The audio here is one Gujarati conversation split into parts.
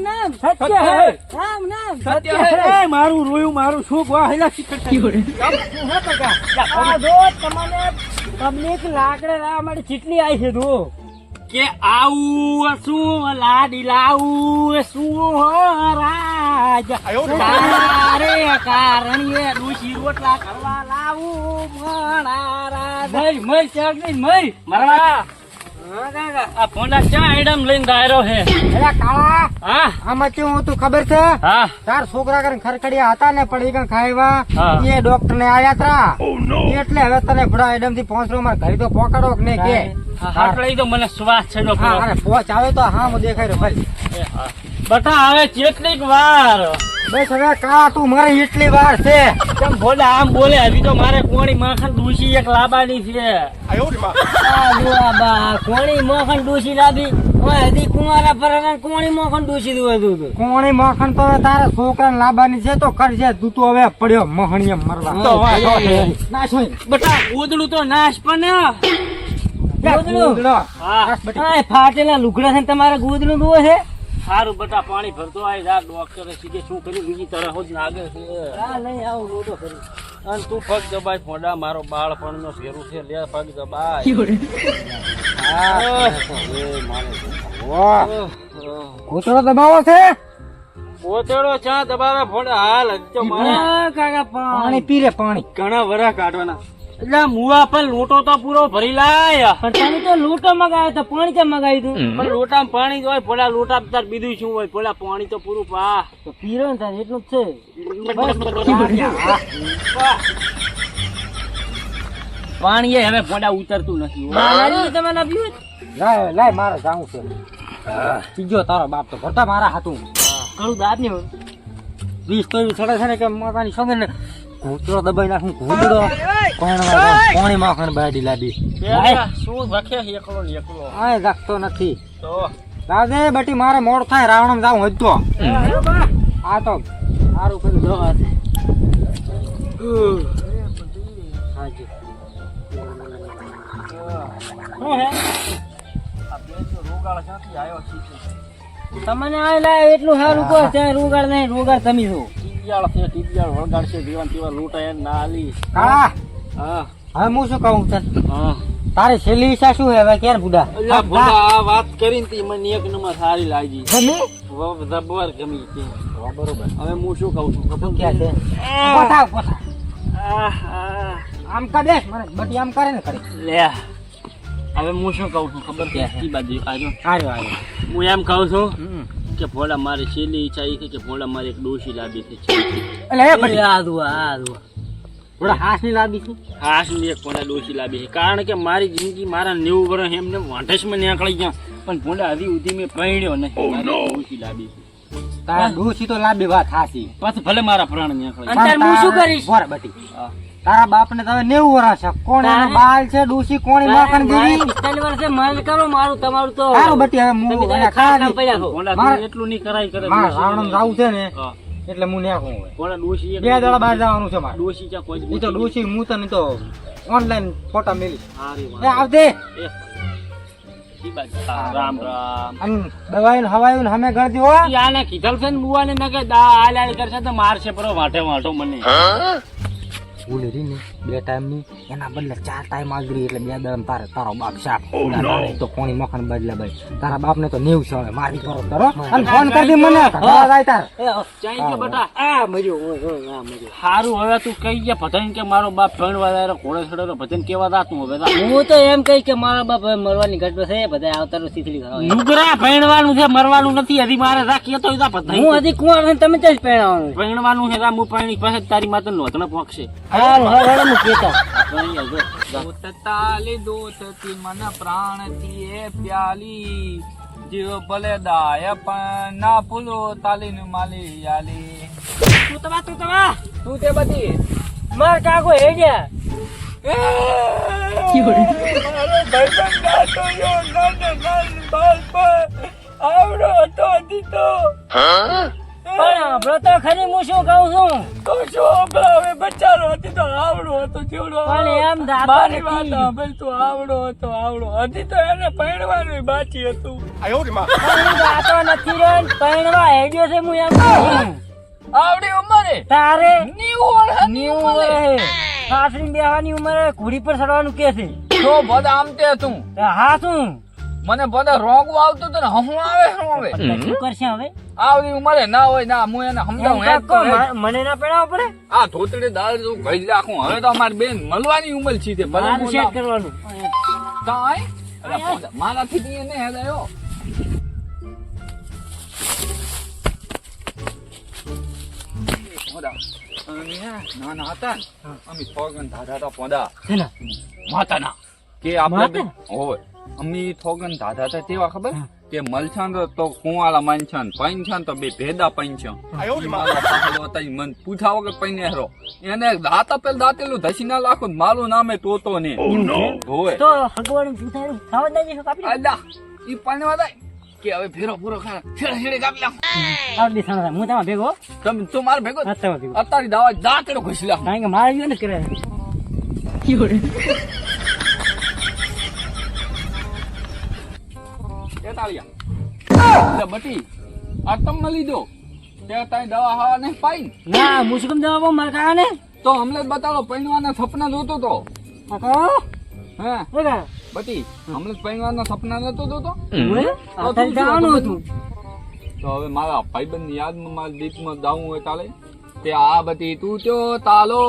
નામ. સત્ય હે. રામ નામ. સત્ય હે. મારું રોયું મારું શું? ગવા હેલા આ જો તમને પબ્લિક લાકડે લાવવા માટે ચીટલી આવી છે જો કે આવું શું લાડી લાવું શું હો રાજ તારે કારણીએ ડૂસી રોટલા કરવા લાવું મણા રાજ. મય મય ચાક નહીં મય. મરવા. આ ફોંડા ચા આઈટમ લઈને દાયરો હે અરે કાળા હા? આમાં કેવું હતું ખબર છે? હા. તાર છોકરા કરીને ખરખડિયા હતા ને પણ ઈ ખાયવા એ ડોક્ટર ને આયા તા. એટલે હવે તને ભડા એડમથી પહોંચરો માર ઘરે તો પોકાડો કે નહીં કે? તો મને શ્વાસ હા પડ્યો. પહોંચ આવે તો હા હું દેખાય રહ્યો ભાઈ. એ હા. બટા હવે કેટલીક વાર. બસ હવે કા તું મારી એટલી વાર છે. કેમ બોલે આમ બોલે હજી તો મારે કોણી માખણ દૂસી એક લાબાની છે. કોણી માખણ ડૂસી લાબી ઓય હજી કુંવારા પર કોણી માખણ ડૂસી દઉં હતું કોણી મખણ તો તારે છોકરા લાબાની છે તો કરજે તું તો હવે પડ્યો મહણીએ મરવા. તો વાહ, તો નાશ હોય. બટા ઉદડું તો નાશ પણ ગોદડું. હા. આ ફાટેલા લુગડા છે ને તમારે ગોદડું દુવો છે? સારું બટા પાણી ભરતો આવી જા ડોક્ટરે સીધે શું કર્યું? બીજી તરફ જ નાગે છે. હા નહીં આવું લોટો કર્યું. અને તું પગ દબાય ફોડા મારો બાળપણ નો ફેરું છે લે પગ દબાય. હા. એ મારે વાહ. ઓહ, ઘૂંટડો દબાવો છે? પોતેડો ચા દબાવે ફોડા. હાલ તો મારે. હા, કાકા પાણી. પાણી પી રે પાણી. ઘણા વરા કાઢવાના. એટલે મુવા પર લોટો તો પૂરો ભરી લાય. પણ તમે તો લોટો મગાવ્યો તો પાણી કેમ મગાવી દઉં પણ લોટામાં પાણી હોય પોલા લોટા તાર બીજું શું હોય? પોલા પાણી તો પૂરું પા. તો પીરો ને તારે એટલું જ છે. પાણી એ હવે પોડા ઉતરતું નથી તમે ના પીવું લાય લાય મારે જાવું છે. બીજો તારો બાપ તો ભરતા મારા હાથું. કરું દાદ નહીં હોય. વીસ તો સડે છે ને કે માતાની સંગે ઘૂંટડો દબાઈ નાખું ઘૂંટડો કોણી માખણ બાડી લાદી. બે શું રાખે એકલો ને એકલો? આય રાખતો નથી. તો? રાધે બટી મારે મોડ થાય રાવણ જાઉં હજતો આ તો સારું કર્યું જો આ. હાજી. શું હે? આ બેન તો રોગાળ ક્યાંથી આવ્યો છે? તમને આ લાય એટલું સારું કહો ત્યાં રોગાડ નહીં રોગાડ તમે છો. ટીપિયાળ છે ટીપિયાળ વળગાડશે જીવન તેવા લૂંટાય ના આલી હા. હવે હું શું કહું તને? હા. તારે છેલ્લી ઈચ્છા શું હે હવે? ક્યારે બુડા? અલ્યા આ વાત કરીને તી મને એક નંબર સારી લાગી. ગમે? જબર ગમી તી. બરોબર. હવે હું શું કહું છું ખબર ક્યાં છે? આહ, આહ. આમ કા દે મને બટી આમ કરે ને કરે. લે. હવે હું શું કહું છું ખબર ઈ બાજુ આજો આર્યો આર્યો હું એમ કહું છું. કે ભોળા મારી છેલ્લી ઈચ્છા એ છે કે ભોળા મારી એક ડોશી લાવી છે. એટલે આ દુઆ આ દુઆ થોડા હાથની છે? હાશ એક ભોળા ડોશી લાવી છે. કારણ કે મારી જિંદગી મારા નેવું વર્ષ એમને વાંઢસમાં નીકળી ગયા. પણ ભોળા હજી સુધી મેં પરણ્યો નહીં. મારી એક ડોશી લાવી છે. તારા ડોશી તો લાંબી વાત હાસી પછી ભલે મારા પ્રાણ નીકળી. અને તાર હું શું કરીશ? બોર બટી તારા બાપ ને તમે નેવું વર્ષ છે. કોણ એનો બાલ છે ડોસી કોણી માખણ ગીરી? પિસ્તાલીસ વર્ષે મારે કરો મારું તમારું તો સારું બટી હવે હું એટલું નહીં કરાય કરે મારા રાવણ જાવું છે ને એટલે હું હોય ભોળા બે દાડા બહાર જવાનું છે મારે. ડોશી છે કોઈ તો ડોસી હું તને તો ઓનલાઈન ફોટા મેલી એ. આવજે. રામ રામ. દવાઈ ને હવાઈ ને અમે ગળતી હો આને કીધલ છે ને બુઆને ન દા હાલ કરશે તો મારશે પરો વાંઠે વાંઠો મને. ભૂલી ને બે ટાઈમની એના બદલે ચાર ટાઈમ આગળી એટલે બે દરમ તારે તારો બાપ શાક તો કોણી મખણ બદલે ભાઈ. તારા બાપ ને તો નેવું છે હવે મારી કરો. તારો અને ફોન કરી દે મને. ઘરવા જાય તાર. ચાઈ બટા. આ મર્યો ઓય ઓય આ મર્યો હારું હવે તું કહી ગયા ભજન કે મારો બાપ ફેણ વાળા ઘોડે છોડે ભજન કેવા દાતું હવે હું તો એમ કહી કે મારા બાપ હવે મરવાની ઘટના છે બધા આવતારો સીથલી કરવા નુગરા ફેણવાનું છે મરવાનું નથી. હજી મારે રાખીએ તો ભજન. હું હજી કુંવર ને તમે ચાલ પહેણાવાનું ભણવાનું છે હું પાણી પાસે તારી માતા નોતને પોકશે હું કેતા ભણી આવજો. જા. તાલી દોતતી મન પ્રાણથી એ પ્યાલી. જીવ ભલે દાય પણ ના ભૂલો તાલી ને માલી યાલી તું તમા તું તમા તું તે બધી? માર કાકો હે ગયા આવડો હતો દીતો પણ સાંભળો તો ખરી હું શું કહું છું? કહું છું હવે બચારો હતી તો આવડો હતો જેવડો પણ એમ મારી વાત. તું આવડો હતો આવડો. હજી તો એને પરણવાનું બાકી હતું. પણ નથી રહ્યો ને પરણવા હેડ્યો છે હું એમ આવડી ઉંમરે? તારે નીવું. વર્ષે સાસરી બેહવાની ઉંમરે ઘોડી પર ચડવાનું કે છે. તો બધા આમ તે તું હા શું? મને બધા રોગું આવતું હતું ને હું આવે હું આવે શું કરશે હવે? આવડી ઉંમરે ના હોય ના હું એને સમજાવું તો મને ના પેડાવ પડે આ ધોતડી દાળ જો કહી રાખું હવે તો અમારી બેન મળવાની ઉંમર છે તે ભલે હું સેટ કરવાનું. કાઈ? મારાથી બી એને હેડાયો ના હતા ને, ધાધા હતા પોદા માતાના કે આપણે માતા? અમે થોગન દાદા તો તેવા ખબર? કે મલછન તો કુંવાળા માનછાન પૈનછાન તો બે ભેદા હતા ઈ મન પૂછા વગર પૈને હરો. એને દાંત આપેલ દાંતેલું ધસી ના લાખો મારું નામે તોતો ને. હોય. તો ભગવાન પૂછાયું ખાવા દેજે કાપી અલ્લા ઈ પાણી વાળા કે હવે ફેરો પૂરો ખા છેડે છેડે કાપી લા. આવ દી સાણા હું તમાર ભેગો તમે તો માર ભેગો અત્યારે દાવા દાંતેડો ઘસી લા. કારણ કે મારે ને કરે એ તાળિયા બટી આ તમ મળી તે તારી દવા હવા ને પાઈ તો બતાડો પૈણવાના સપના જોતો તો. કાકા હે? શું કરે? બટી હમણાં પૈણવાના સપના નતો જોતો આ હતું? તો હવે મારા ભાઈબંધની યાદમાં મારા દીપમાં દાવું હોય તાલે તે આ બધી તું ચો તાલો?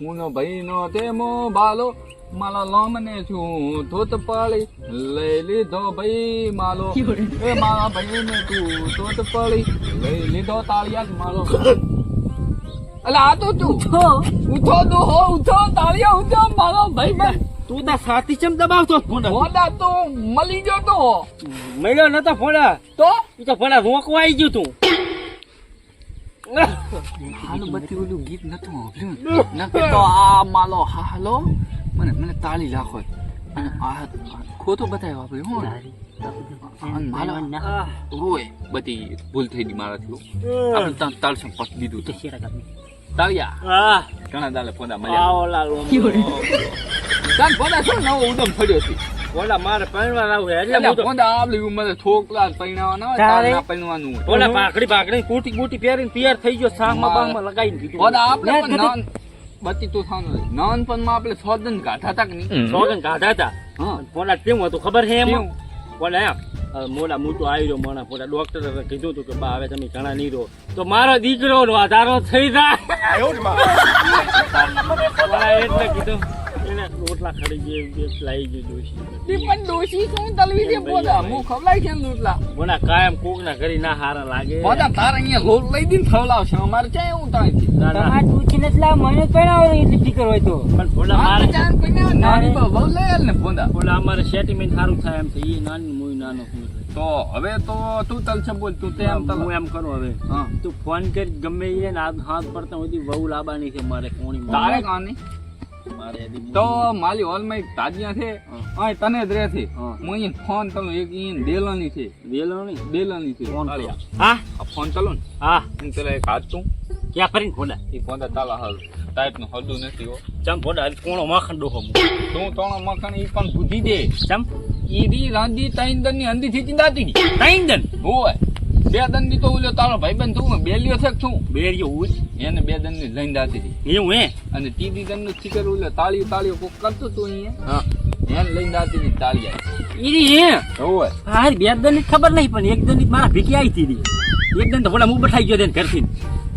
હું નો ભાઈ નો તે મો બાલો. માલા લોમને છું ધોત પાળી લઈ લીધો ભાઈ માલો. એ મારા ભાઈ ને તું ધોત પાળી લઈ લીધો તાળિયા માલો. અલા આ તો તું. ઉઠો. ઉઠો તું હો ઉઠો તાળિયા ઉઠો મારો ભાઈ ભાઈ તું તા સાથી ચમ દબાવતો? ફોડા. ફોડા તો મળી ગયો તો. મળ્યો નતો ફોડા. તો? તું તો ફોડા રોકવા આવી ગયું તું. હાલો બધી ઓલું ગીત નતું નકે તો આ માલો હાલો. મને મને તાળી રાખો અને આ ખોટો બતાવ્યો આપણે હું. માલો બધી ભૂલ થઈ ગઈ મારાથી આપણે તાળસમ પટ દીધું તો. તાળિયા. ઘણા દાલે પોદા મળ્યા. તાન નવો ઉદમ ફર્યો છે? ફોડા મારે પરણવા લાવું એટલે હું આપણી ઉંમરે થોકલા હોય તારના કૂટી કૂટી પહેરીને તૈયાર થઈ ગયો સામાં બામાં લગાવીને દીધું આપણે નાન બત્તી તો નાનપણ નાનપણમાં આપણે સોદન ગાધા હતા કે નહીં? સોગન કાઢા હતા પોલા કેમ હતું? ખબર છે એમ? પોલા એમ મોડા મોટું આવી રહ્યો મોડા પોતા ડોક્ટરે કીધું હતું કે બા હવે તમે ઘણા નહીં રહો. તો મારો દીકરો વધારો થઈ જાય. એટલે કીધું એને રોટલા ખડી લાવી ગયું ડોશી. તે પણ ડોશી શું તલવી દે પોદા હું ખવડાય છે રોટલા બોના કાયમ કોક ના ઘરી ના હારા લાગે. પોદા તાર અહીંયા લોટ લઈ દઈને ખવડાવશે. અમારે ક્યાં એવું થાય છે? તમાર ના. તમારે પૂછીને મને પણ પહેરાવો એટલી ફિકર હોય તો. પણ બોલા મારે મારે કોઈ ના નાની વહુ લઈ આલ ને પોદા બોલા અમારે સેટિમેન્ટ સારું થાય એમ છે એ નાની મુઈ નાનો તો હવે તો તું તલ છે બોલ તું તેમ તલ. હું એમ કરું હવે. હા. તું ફોન કરી ગમે એ ને હાથ હાથ પડતા સુધી વહુ લાબાની છે મારે કોણી તારે કાની? તો મારી હોલમાં એક તાજિયા છે. હા. તને જ રહે છે. હું. અહીં ફોન તલું એક અહીં દેલાની છે. દેલાની? દેલાની છે. ફોન હા આ ફોન તલું ને. હા. હું પેલા એક હાથ તું ક્યાં કરીને ફોડા એ ફોન તાલા હાલ. ટાઈપનું હલતું નથી હો. ચમ ફોડા હજી કોણો માખણ ડોહો તું તોણો મખણ એ પણ બુદ્ધિ દે. ચમ? એ રી રાંધી તાઈન દનની અંધી થી ચિંતાતી દન હોય. બે દન તો ઓલો તારો ભાઈબંધ તું બેલ્યો છે શું બેરિયો ઉજ એને બે દનની લઈને દાતી હતી. એવું હે? અને ત્રીજી દનનું ચીકર ઓલો તાળીઓ તાળીઓ કોક કરતું તું અહીંયા? એને લઈને દાતી હતી તાળી ઈરી હે? હોય હા બે દનની ખબર નહીં પણ એક દનની મારા ભીકી આવી હતી એક દન તો ફોડા હું બઠાઈ ગયો ઘરથી.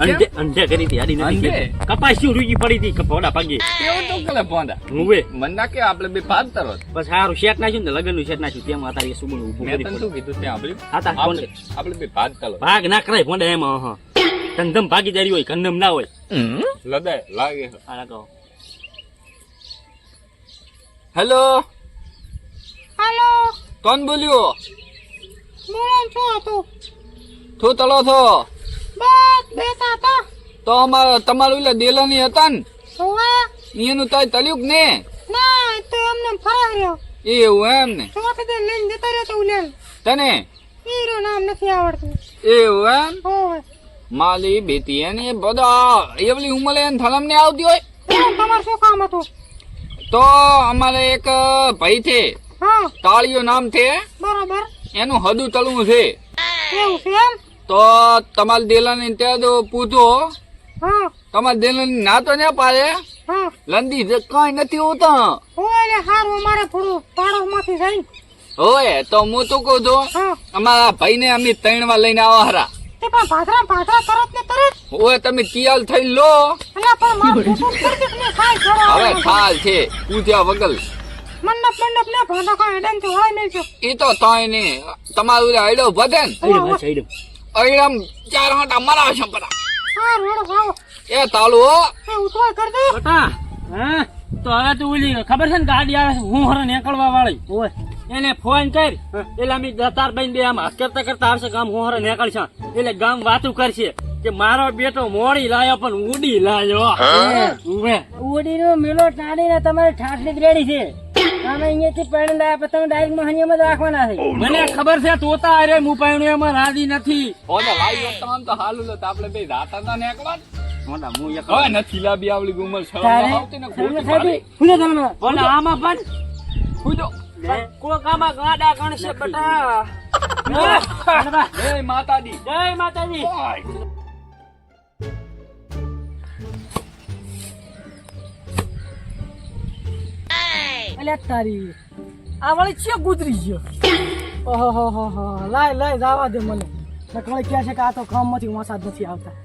અંધે અંધે કરી હતી આડી? નથી કપાસી રૂજી પડી હતી? ફોડા પાગી કેવું તો કલે પોંદા હુંવે મન ના કે આપણે બે પાદ તરો પછી સારું શેટ નાખ્યું ને લગનનું શેટ નાખ્યું. તેમ અત્યારે સુગુણ ઉભું મેં કરી તને શું કીધું? ત્યાં આપણે હા, તાર ફોન આપણે બે પાદ તરો ભાગ ના કરાય ફોડા એમાં હા ધંધમ ભાગીદારી હોય કંદમ ના હોય. લદાય લાગે. આ કહો હેલો? હેલો? કોણ બોલ્યો? બોલો છો તું. તું તળો છો? બસ તો તો અમારા તમારું એટલે દેલાની હતા ને? એનું તાય તલ્યું ને? ના તો એમને ફરાઈ રહ્યો. એવું એમ ને? તો કદે લઈને જતા રહ્યો તો ઉલેલ. તને? હીરો નામ નથી આવડતું. એવું એમ? હોવે. માલી બેટી એને બધા એવલી ઉંમરે એને થલમ ને આવતી હોય? તમારું શું કામ હતું? તો અમારે એક ભાઈ છે. હા. તાળીઓ નામ છે. બરાબર. એનું હદું તળવું છે. એવું છે એમ? તો તમારા દેલાને ત્યાં તો પૂછો. હા. તમારા દેલાને ના તો ના પાડે? હા. લંદી કઈ નથી હોતા. ઓય સારું અમારે થોડું પાડોશમાંથી જઈને. ઓય તો હું તો કહું છું? અમારા ભાઈને અમે ત્રણ વાર લઈને આવા હારા. પણ ભાદરા ભાદરા તરત ને તરત? હોય તમે તિયાલ થઈ લો. પણ મારું હવે ખાલ છે પૂજ્યા વગર. મંડપ મંડપ ને ભાંડા કાંઈ હેડન તો હોય નહીં એ તો તોય ને તમારું હેડો વધે ને. અડમ ચાર હાટા મરા છે પરા હા રોડ ખાવો એ તાલુ હો. એ કર દે બટા હા? તો હવે તું ઓલી ખબર છે ને ગાડી આવે છે? હું હરણ નીકળવા વાળી. ઓય. એને ફોન કર. એટલે અમે દતાર બહીને બે આમ કરતા કરતા આવશે ગામ હું હરણ નીકળશે એટલે ગામ વાતું કરશે કે મારો બેટો મોડી લાયો પણ ઉડી લાયો. ઉડી ઉડીનો મેલો ટાળીને તમારે ઠાઠલી જ રેડી છે. તમે અહીંયાથી પેણ લાયા પછી તમે ડાયરેક્ટ મહાનિયમ જ રાખવાના છે. મને ખબર છે તોતા અરે હું પાણું એમાં રાજી નથી. ઓને લાઈ હોત તો આમ તો લો તો આપણે બે રાતા ના નીકળવા મોટા હું એક હવે નથી લાબી આવડી ગુમલ શરમ આવતી ને ખોટી સાહેબ મારી. તમને. પણ આમાં પણ પૂજો કોક આમાં ગાડા ગણશે બટા. એ માતાજી. જય માતાજી. એટલે તારી. આ વળી છે ગુજરી ગયો. ઓહો લાય લાય, જવા દે મને. નકળી ક્યાં છે કે આ તો કામમાંથી વરસાદ નથી આવતા.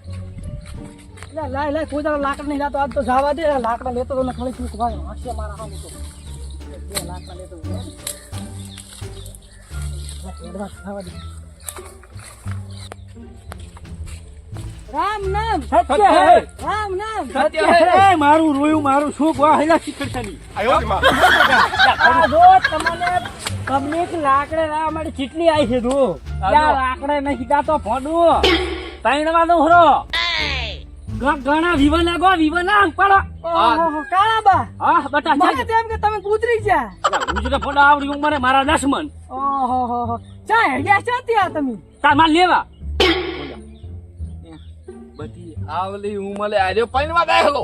એટલે લાય લાય, કોઈ દાડો લાકડ નહીં જાતો. આજ તો જવા દે. લાકડા લેતો તો નકળી તું ભાઈ હશે મારા સામે તો. લાકડા લેતો રામ નામ. સત્ય હે. રામ નામ. સત્ય હે. એ મારું રોયું મારું સુખ ગવા હેલા શીખર છે ની. આ જો તમને પબ્લિક લાકડે લાવવા માટે ચીટલી આવી છે દો લાકડે નહીં જાતો ભોંડું તૈણવા દો હરો. ગ- ઘણા વિવલા ગો વિવલા ના પડો. કાળા બા હા બટા મને તેમ કે તમે ગુજરી ગયા. ગુજરાત ફોડા આવડી મને મારા દસમન. ઓહો હો હો. ચા હેડ્યા ચા ત્યાં તમે. તાર માર લેવા. બધી આવલી ઉમલે આજે પૈણવા દેખલો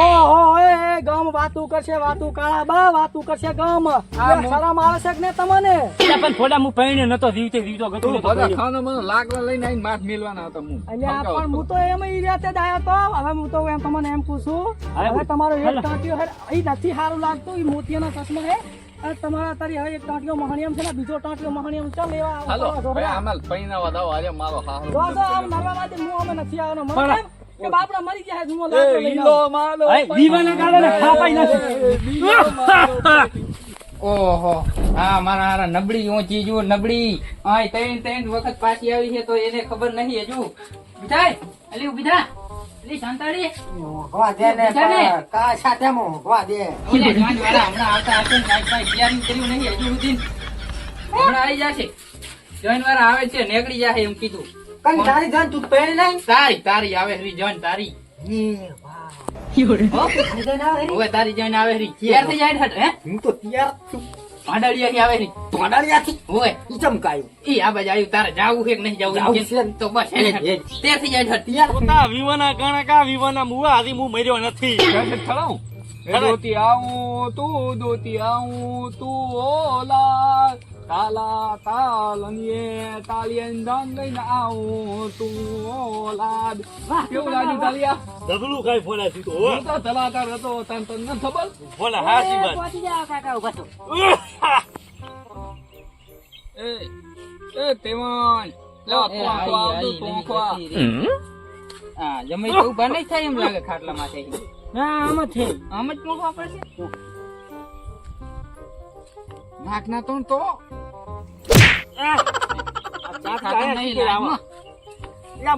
ઓહો એ એ ગામ વાતું કરશે વાતું કાળા બા વાતું કરશે ગામ. આ શરમ આવે છે કે ને તમને? પણ થોડા હું પૈણે નતો જીવતે જીવતો ગતો બધા ખાનો મને લાકડા લઈને આવીને માથ મેલવાના હતા હું અલ્યા પણ હું તો એમ ઈ રાતે દાયો તો. હવે હું તો એમ તમને એમ પૂછું. હવે તમારો એક. ટાંટિયો હે ઈ નથી સારું લાગતું ઈ મોતિયાના ચશ્મા હે. તમારા તારી હવે એક ટાંટિયો મહાણિયમ છે ને બીજો ટાંટિયો મહાણિયમ ચાલ લેવા આવો. હાલો ચાલો, ભાઈ જોડે. આમાં પૈણાવા દાવ આજે મારો હારો જો જો આમ મારવા માટે હું અમે નથી આવવાનો મને કે બાપડા મરી ગયા છે, હું લઈને ઈલો આવું. માલો હે, કારણે ખાપાઈ નથી ઓહો હા મારા હારા નબળી ઊંચી જો નબળી. આ ત્રણ ત્રણ વખત પાછી આવી છે તો એને ખબર નહીં હજુ. બિઠાય અલી ઊભી થા અલી શાંતાડી મોંઘવા દે ને બીજા ને? પણ કા સાથે મોંઘવા દે? ઓલા જવાન વાળા હમણાં આવતા હશે ને કાંઈ કાંઈ કર્યું નહીં હજુ સુધી. હમણાં આવી જશે. જોઈન વાળા આવે છે એમ કીધું. કઈ તારી જાન તું નહીં? તારી તારી આવે હરી જોઈન તારી? તારી હવે જોઈન આવે હરી. તૈયાર થઈ જાય હે? હું તો તૈયાર છું. ભાડાડિયાથી આવે હરી તોડાળિયાથી હોય. ઈ ચમકાયું ઈ આ બાજુ આવ્યું તારે જાવું છે કે નહીં જાવું છે? તો બસ એ. થઈ જાય હટ. પોતા વિવાના કારણે કા? વિવાના મુવા આથી હું મર્યો નથી. ખડાઉં દોતી આવું તું દોતી આવું તું ઓલા તાલા તાલનીએ તાલિયન દાન આવું તું ઓલા કેવું લાગ્યું તાલિયા ડબલું કઈ ફોડા સીધો હું તો તલાકાર હતો તને તને ન ખબર ફોડા હાસી વાત પહોંચી જાઓ કાકા ઊભા થો. એ એ તેવાન લા એ, તું આઈ, આવતું આઈ, તું નહીં ખવા જતી રહી. હા જમાઈ તો ઊભા નહીં થાય એમ લાગે ખાટલા માથે ના આમ જ છે આમ જ મૂકવા પડશે નાક ના તો તો.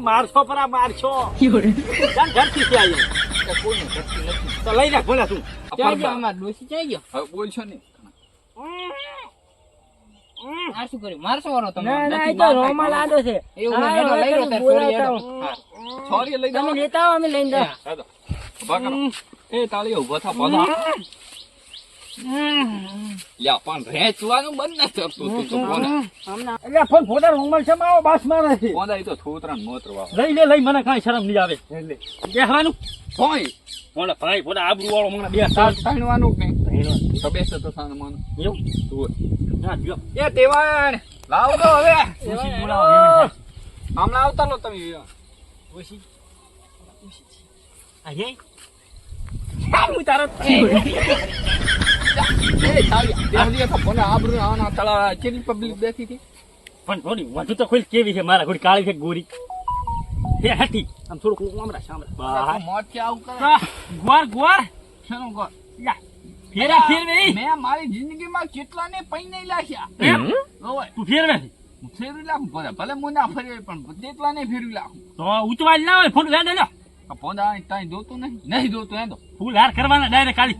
મારશો પરા મારશો. જાન ઘરથી તો લઈ જા ભોલા તું. ચાઈ ગયો? અમાર ડોશી ચાઈ ગયો? હવે બોલશો ને આ શું કર્યું? મારશો વાળો તમે? ના ના એ તો મારતા. રોમાલ છે. એવું લઈ લો લઈ જાઓ. લેતા અમે લઈને એ તાળી ઊભો થા લ્યા પણ રેચવાનું બંધ નથી થતું તું તો કોને? એટલે ફોન ફોટા રૂમમાં છે માવો બાસમાં નથી કોને તો થોતરા મોતરવા મોતર લઈ લે લઈ મને કાંઈ શરમ નહીં આવે. બેહવાનું? કોઈ મોડા ભાઈ ફોટા આબરૂ વાળો મને બે સાત તાણવાનું કે? તો બેસે તો સાન માનું. એવું? તું એ દેવાણ લાવ તો હવે. આમ લાવતા લો તમે ખુશી આ હે હું તારો કેટલી પણ થોડી વધુ તો ખોલ કેવી છે? મારા ઘોડી કાળી છે ગોરી. હે હટી આમ થોડુંક આમરા સામરા મોત કે આવું કરે ગોર ગોર શેનું કર યા ફેરા ફેરવે. મેં મારી જિંદગીમાં કેટલાને પૈને લાખ્યા એમ? ઓય તું ફેરવે ફેરવી લાખું ભલે ભલે હું ના ફેરવી પણ તેટલા ને ફેરવી લાખું? તો ઉતવાલ ના હોય ફૂલ લાડે લો. પોંદા તાઈ દોતું નહીં. નહીં દોતું એ તો. ફૂલ હાર કરવાના ડાયરેક્ટ ખાલી.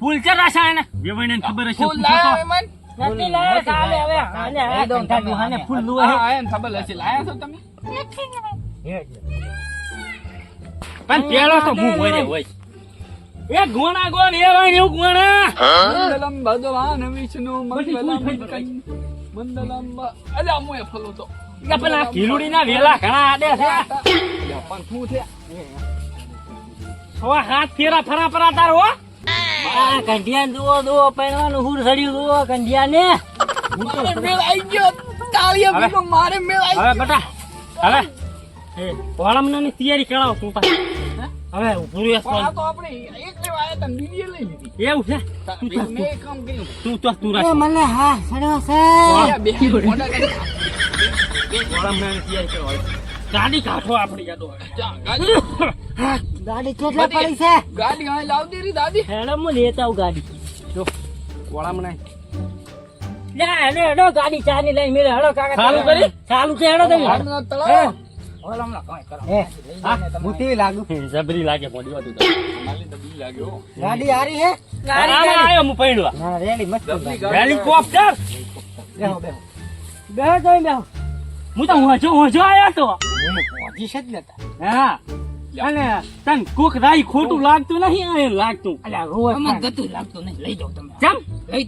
ફૂલ ચર રાસાયણ વેવાઈને ખબર હશે ફૂલ લાયા મન. નથી લાવે કાલે હવે. આને આ કંઠા દુહાને ફૂલ લુવે હે. હા ખબર હશે. લાયા છો તમે? પણ પેલો તો હું હોય રે હોય. એ ગોણા ગોણ એ વાય ને એવું ગોણા. મંડલમ ભગવાન વિષ્ણુ મંડલમ મંડલમ અલે બ- એ ફલો તો. પેલા કીલુડી ના વેલા ઘણા આડે છે. પણ શું છે? સો હાથ ફેરા ફરા ફરા તાર હો. આ કંઢિયા દુઓ દુઓ પહેરવાનું હુર સડ્યું દુઓ કંઢિયા ને મારે મેળ આઈ ગયો તાળીએ બીનો મારે મેળ આઈ હવે બેટા હવે એ ઓળમના ની તૈયારી કરાવો તું તાર હવે ઉભું રહેશ તો. તો આપણે એક લેવા આયા તા બીજી લઈ લીધી એવું છે તું તો- કામ કર્યું તું તો તું રાખ મને હા સડ્યો છે. ઓળમના ની તૈયારી. ગાડી કાઢો આપણી યાદો. ગાડી. કેટલા પડી છે. ગાડી અહીં લાવતી રી દાદી. હેડો હું લેતા આવું ગાડી. જો ઓળમના લે હેડો હેડો ગાડી ચા ની લઈ મેરે હેડો કાકા ચાલુ કરી? ચાલુ છે હેડો તમે. ગાડીનો તળો હે હું કેવી લાગુ. જબરી લાગે મોડી વાત માલી તો બી લાગ્યો. ગાડી હારી હે? આવ્યો હું પૈણવા. ના રેડી મસ્ત જબરી ગાડી. હેલિકોપ્ટર? બેહો બેહો. બેહો તમે બેહો. હું તો હોજો હોજો આયો તો હું પહોંચી છે જ લેતા. હા? અને તન કોક રાઈ ખોટું લાગતું નહીં આ એમ લાગતું. અલ્યા રોજ ચમ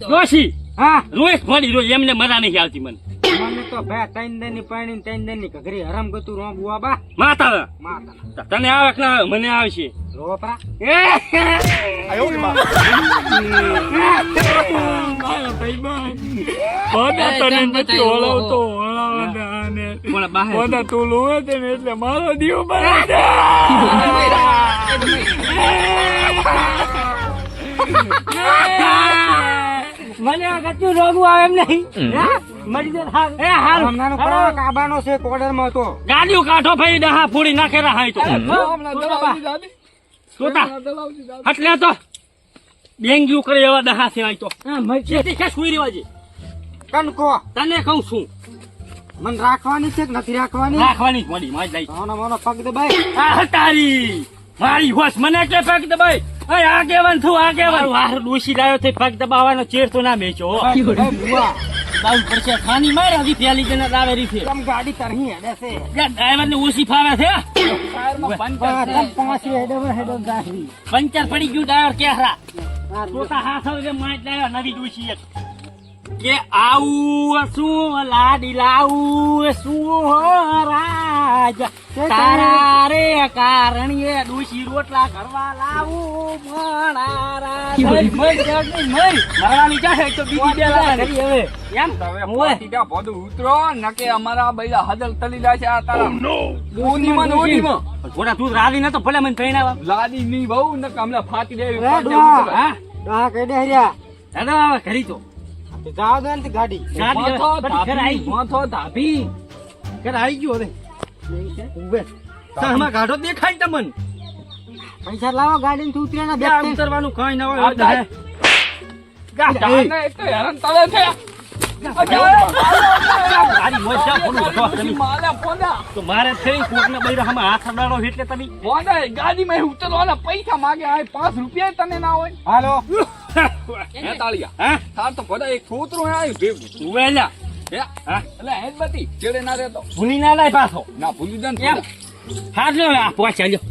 રોશી હા. રોજ મળી રોજ એમને મજા નહીં આવતી મને. મને તો ભાઈ ત્રણ દિનની પાણી ત્રણ દિનની ઘઘરી હરામ ગતું રો બુઆ બા. માતા. માતા. તને આવે કે ના આવે? મને આવશે રો પરા મને આ કચ્ચું રોગું આવે એમ નહીં? મરી જાય હાલ. એ હાલ. હમણાંનો પરાવો કાબાનો છે કોડરમાં હતો. ગાડીઓ કાઢો ભાઈ ડહા ફોડી નાખે હાય તો. એટલે તો. ડેન્ગ્યુ કરે એવા ડહા છે તો. જેથી કે સુઈ રહેવા છે. કનકો. તને કહું છું. મને રાખવાની છે કે નથી રાખવાની? રાખવાની જ મળી માજ લઈ મોનો મોનો પગ દબાઈ તારી મારી હોશ મને કે પગ દબાઈ અય આગેવાન થું આગેવાન. વાર ડોસી લાયો તે પગ દબાવવાનો ચેર તો ના મેચો એ પડશે ખાની માર હજી પેલી જણા દાવે રીફે કેમ ગાડી તરહી હેડે છે? ડ્રાઈવર ને ઓછી ફાવે છે પંચર છે. પાંચ પાંચ હેડે હેડે ગાડી? પંચર પડી ગયું ડ્રાઈવર કેહરા હાથ હવે લાયો નવી ડોસી એક. કે આવું શું લાડી લાવું શું હો રાજ તારા રે કારણીએ ડોસી રોટલા કરવા લાવું કરી ને ન ના લાદી ની બહુ નકે હમણાં ફાટી દે. હા? કઈ દે હર્યા. દાદા કરી તો. જાવ દે ને ગાડી. ગાડી મોથો બધી ઘરે આવી. ધાભી, ગયું. મોથો ધાભી. ઘરે આવી ગયો હવે. ઉભે. સામા કાઢો દેખાય તમને. પૈસા લાવો ગાડી ને ઉતરે ને ઉતરવાનું? કઈ ના હોય ગાય. જાને તો હેરાન તળે છે. ગાડી બોલું તો તમે. માલા પોંદા. તો મારે થઈ બૈરા હમણાં હાથ અડાડો એટલે તમે. ગાડી માં ઉતરવાના પૈસા માગે આ પાંચ રૂપિયા તને ના હોય. હાલો. હે તાળિયા હે? તાર તો બધા એક છોતરું આવ્યું ભેગું. વેલા હે? એટલે બતી ચેડે ના રહેતો. ભૂલી ના લાય પાછો. ના ભૂલી દે ને એમ. થોડા. હા જો આ પહોંચ્યા લ્યો